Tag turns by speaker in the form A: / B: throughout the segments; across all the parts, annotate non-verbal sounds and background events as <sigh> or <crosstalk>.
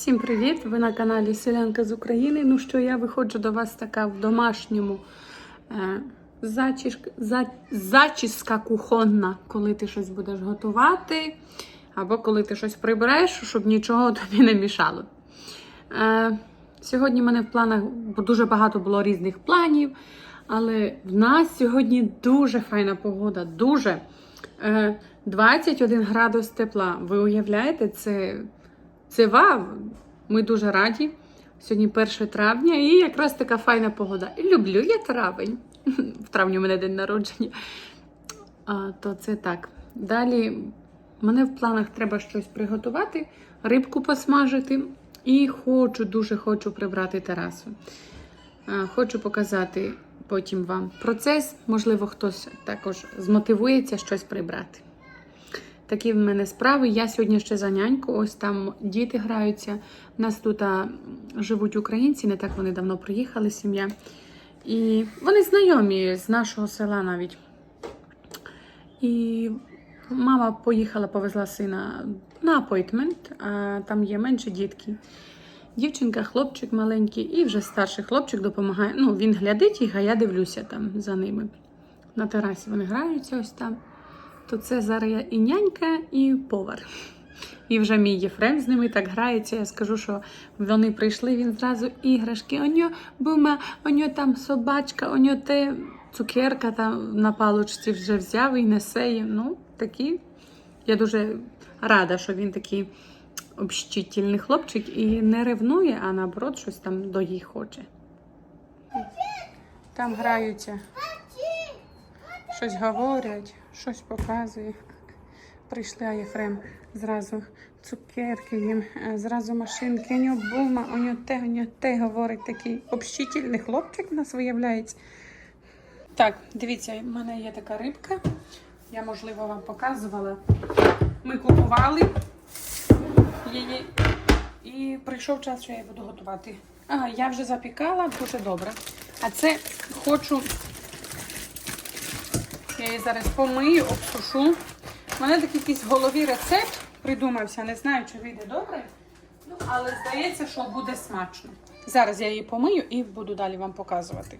A: Всім привіт! Ви на каналі Селянка з України. Ну що я виходжу до вас така в домашньому е, зачіска, за, зачіска кухонна, коли ти щось будеш готувати, або коли ти щось прибереш, щоб нічого <laughs> тобі не мішало. Е, сьогодні в мене в планах дуже багато було різних планів, але в нас сьогодні дуже файна погода. Дуже. Е, 21 градус тепла. Ви уявляєте, це. Це вау! Ми дуже раді. Сьогодні 1 травня і якраз така файна погода. Люблю я травень. <laughs> В травні у мене день народження. А, то це так. Далі мене в планах треба щось приготувати, рибку посмажити. І хочу, дуже хочу прибрати терасу. А, хочу показати потім вам процес. Можливо, хтось також змотивується щось прибрати. Такі в мене справи. Я сьогодні ще за няньку. Ось там діти граються. У нас тут а, живуть українці, не так вони давно приїхали, сім'я. І вони знайомі з нашого села навіть. І мама поїхала, повезла сина на апойтмент, а там є менші дітки. Дівчинка, хлопчик маленький, і вже старший хлопчик допомагає. Ну, він глядить їх, а я дивлюся там за ними. На терасі вони граються ось там то це зараз я і нянька, і повар. І вже мій Єфрем з ними так грається. Я скажу, що вони прийшли, він зразу іграшки. Оньо бума, оньо там собачка, оньо те цукерка там на палочці вже взяв і несе їм. Ну, такі. Я дуже рада, що він такий общительний хлопчик і не ревнує, а наоборот, щось там до їй хоче. Там граються щось говорять, щось показує. Прийшли Єфрем зразу цукерки їм, е, зразу машинки. У нього бума, у нього те, у нього те говорить такий общительний хлопчик у нас виявляється. Так, дивіться, в мене є така рибка. Я, можливо, вам показувала. Ми купували її. І прийшов час, що я її буду готувати. Ага, я вже запікала, дуже добре. А це хочу я її зараз помию, обсушу. У мене такий якийсь в голові рецепт придумався. Не знаю, чи вийде добре. Ну, але здається, що буде смачно. Зараз я її помию і буду далі вам показувати.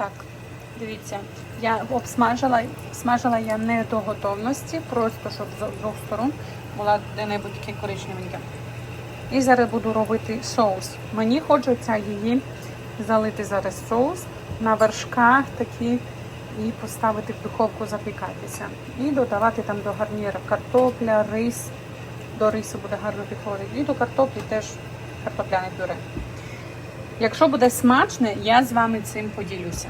A: Так, дивіться, я обсмажила, смажила я не до готовності, просто щоб з двох сторон була де-небудь таке коричневеньке. І зараз буду робити соус. Мені хочеться її залити зараз соус на вершках такі і поставити в духовку запікатися. І додавати там до гарніра картопля, рис. До рису буде гарно підходити. І до картоплі теж картопляне пюре. Якщо буде смачне, я з вами цим поділюся.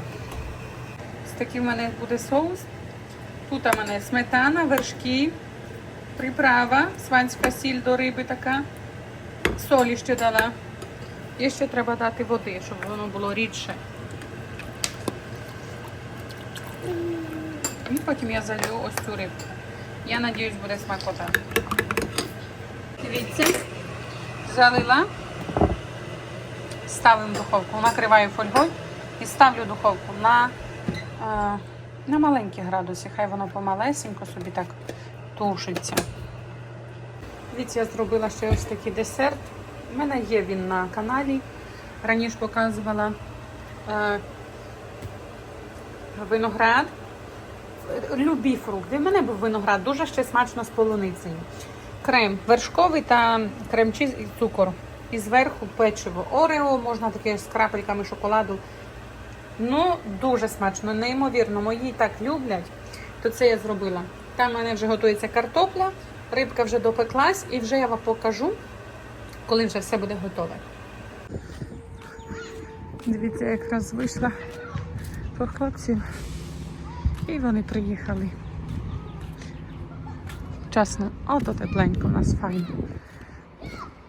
A: Такий в мене буде соус. Тут у мене сметана, вершки, приправа, сванська сіль до риби така. Солі ще дала. І ще треба дати води, щоб воно було рідше. І потім я залью ось цю рибку. Я сподіваюся, буде смакота. Дивіться, залила ставимо духовку, накриваю фольгою і ставлю духовку на на маленькі градуси. Хай воно помалесенько собі так тушиться. Дивіться, я зробила ще ось такий десерт. У мене є він на каналі. Раніше показувала е, виноград. Любі фрукти. В мене був виноград, дуже ще смачно з полуницею. Крем вершковий та крем-чіз і цукор. І зверху печиво Орео, можна таке з крапельками шоколаду. Ну, дуже смачно, неймовірно. Мої так люблять, то це я зробила. Там в мене вже готується картопля, рибка вже допеклась, і вже я вам покажу, коли вже все буде готове. Дивіться, якраз вийшла по хлопців. І вони приїхали. Вчасно, ото тепленько у нас файно.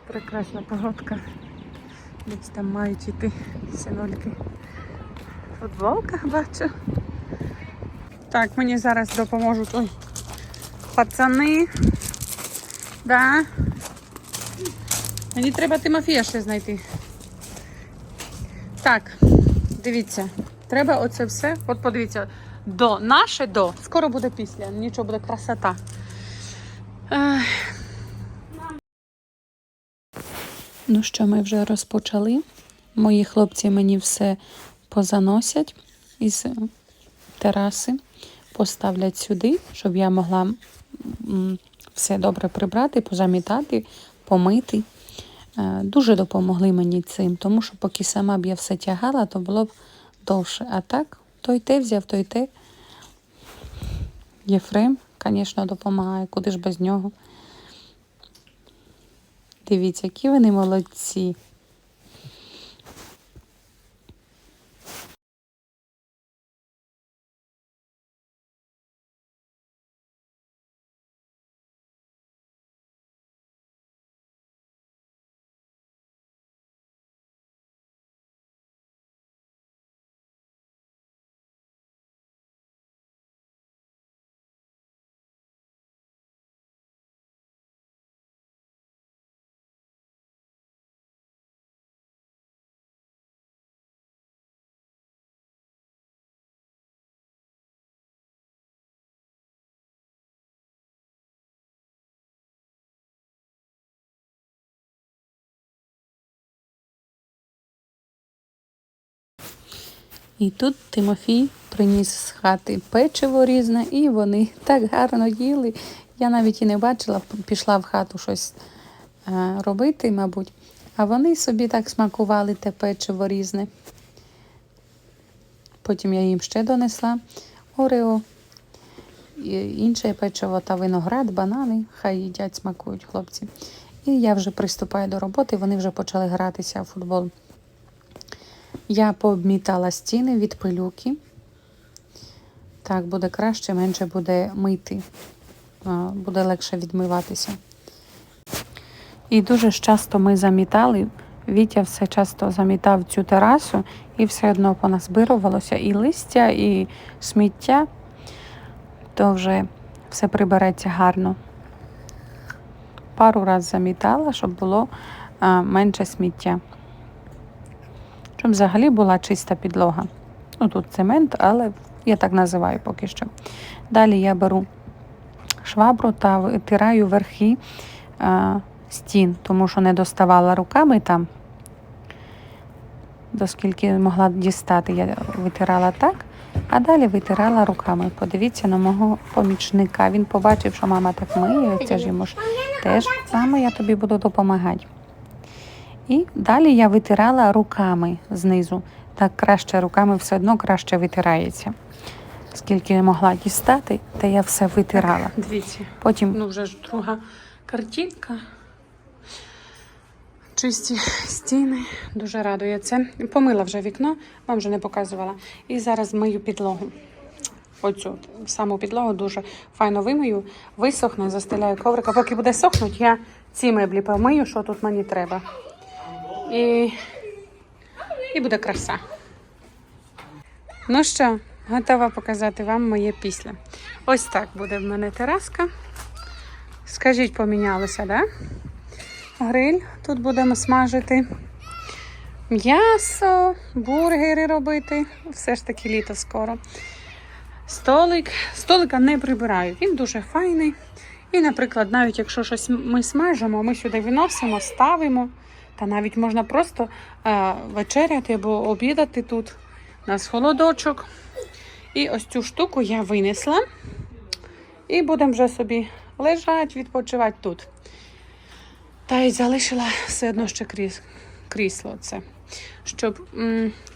A: Прекрасна погодка. Десь там мають іти синольки. Футболках бачу. Так, мені зараз допоможуть. Ой, пацани. Да. Мені треба Тимофія ще знайти. Так, дивіться, треба оце все. От подивіться, до, наше до. Скоро буде після, нічого буде красота. Ну що, ми вже розпочали. Мої хлопці мені все позаносять із тераси, поставлять сюди, щоб я могла все добре прибрати, позамітати, помити. Е, Дуже допомогли мені цим, тому що поки сама б я все тягала, то було б довше. А так, той те взяв, той те. Єфрем, звісно, допомагає, куди ж без нього. Дивіться, які вони молодці. І тут Тимофій приніс з хати печиво різне, і вони <laughs> так гарно їли. Я навіть і не бачила, пішла в хату щось е, робити, мабуть. А вони собі так смакували те печиво різне. Потім я їм ще донесла орео, інше печиво та виноград, банани. Хай їдять, смакують хлопці. І я вже приступаю до роботи, вони вже почали гратися в футбол. Я пообмітала стіни від пилюки. Так, буде краще, менше буде мити, буде легше відмиватися. І дуже часто ми замітали. Вітя все часто замітав цю терасу, і все одно поназбирувалося і листя, і сміття, то вже все прибереться гарно. Пару разів замітала, щоб було менше сміття щоб взагалі була чиста підлога. Ну тут цемент, але я так називаю поки що. Далі я беру швабру та витираю верхи а, стін, тому що не доставала руками там, доскільки могла дістати, я витирала так, а далі витирала руками. Подивіться на мого помічника. Він побачив, що мама так миє, це ж йому ж теж, мама, я тобі буду допомагати. І далі я витирала руками знизу. Так краще руками все одно краще витирається. Скільки я могла дістати, та я все витирала.
B: Дивіться,
A: Потім
B: ну вже ж друга картинка. Чисті стіни, дуже радує це. Помила вже вікно, вам вже не показувала. І зараз мию підлогу. Оцю саму підлогу дуже файно вимию, висохне, застеляю коврика. Поки буде сохнути, я ці меблі помию, що тут мені треба. І, і буде краса. Ну що, готова показати вам моє після. Ось так буде в мене тераска. Скажіть, помінялося, да? Гриль. Тут будемо смажити м'ясо, бургери робити. Все ж таки літо скоро. Столик. Столика не прибираю. Він дуже файний. І, наприклад, навіть якщо щось ми смажимо, ми сюди виносимо, ставимо. Та навіть можна просто е, вечеряти або обідати тут. У нас холодочок. І ось цю штуку я винесла. І будемо вже собі лежати, відпочивати тут. Та й залишила все одно ще кріс, крісло це. Щоб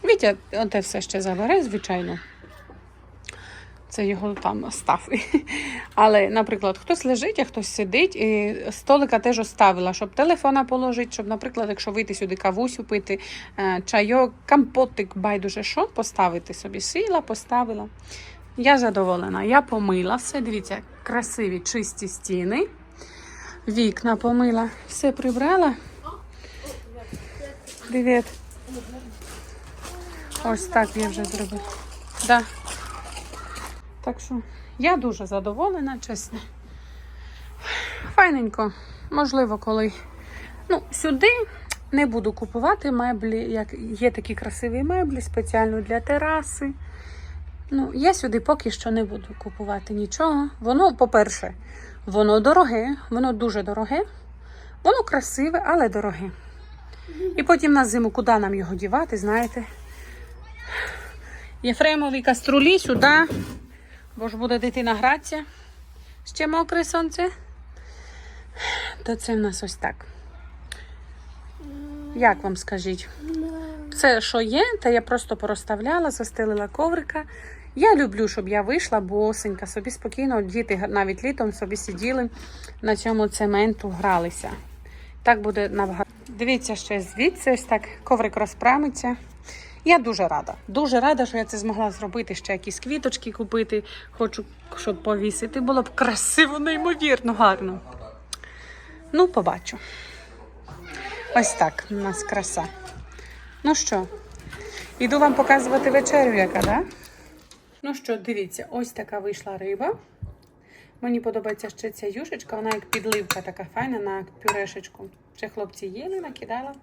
B: Вітя оте все ще забере, звичайно. Це його там став. <laughs> Але, наприклад, хтось лежить, а хтось сидить, і столика теж оставила, щоб телефона положити, щоб, наприклад, якщо вийти сюди кавусю пити, е, чайок, компотик, байдуже що, поставити собі. Сіла, поставила. Я задоволена. Я помила все. Дивіться, красиві чисті стіни. Вікна помила, все прибрала. Привіт. Ось так я вже зробила. Да. Так що я дуже задоволена, чесно. Файненько. Можливо, коли. Ну, сюди не буду купувати меблі, як є такі красиві меблі спеціально для тераси. Ну, я сюди поки що не буду купувати нічого. Воно, по-перше, воно дороге, воно дуже дороге, воно красиве, але дороге. І потім на зиму, куди нам його дівати, знаєте? Єфремові каструлі сюди, бо ж буде дитина гратися. Ще мокре сонце. То це в нас ось так. Як вам скажіть? Все, що є, та я просто порозставляла, застелила коврика. Я люблю, щоб я вийшла босенька, собі спокійно, діти навіть літом собі сиділи на цьому цементу, гралися. Так буде набагато. Дивіться ще звідси, ось так коврик розпрамиться. Я дуже рада. Дуже рада, що я це змогла зробити. Ще якісь квіточки купити. Хочу, щоб повісити. Було б красиво, неймовірно, гарно. Ну, побачу. Ось так у нас краса. Ну що, іду вам показувати вечерю, яка, да? Ну що, дивіться, ось така вийшла риба. Мені подобається ще ця юшечка, вона як підливка така файна на пюрешечку. Ще хлопці їли, накидала.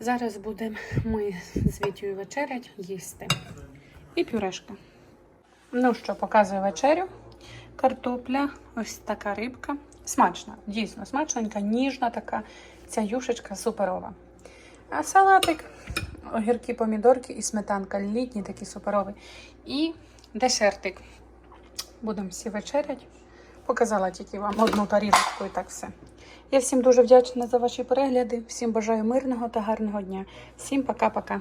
B: Зараз будемо ми з Вітєю вечерять їсти. І пюрешка. Ну що, показую вечерю. Картопля, ось така рибка. Смачна, дійсно смачненька, ніжна така. Ця юшечка суперова. А салатик, огірки, помідорки і сметанка. Літній такий суперовий. І десертик. Будемо всі вечерять. Показала тільки вам одну тарілочку і так все. Я всім дуже вдячна за ваші перегляди. Всім бажаю мирного та гарного дня. Всім пока-пока.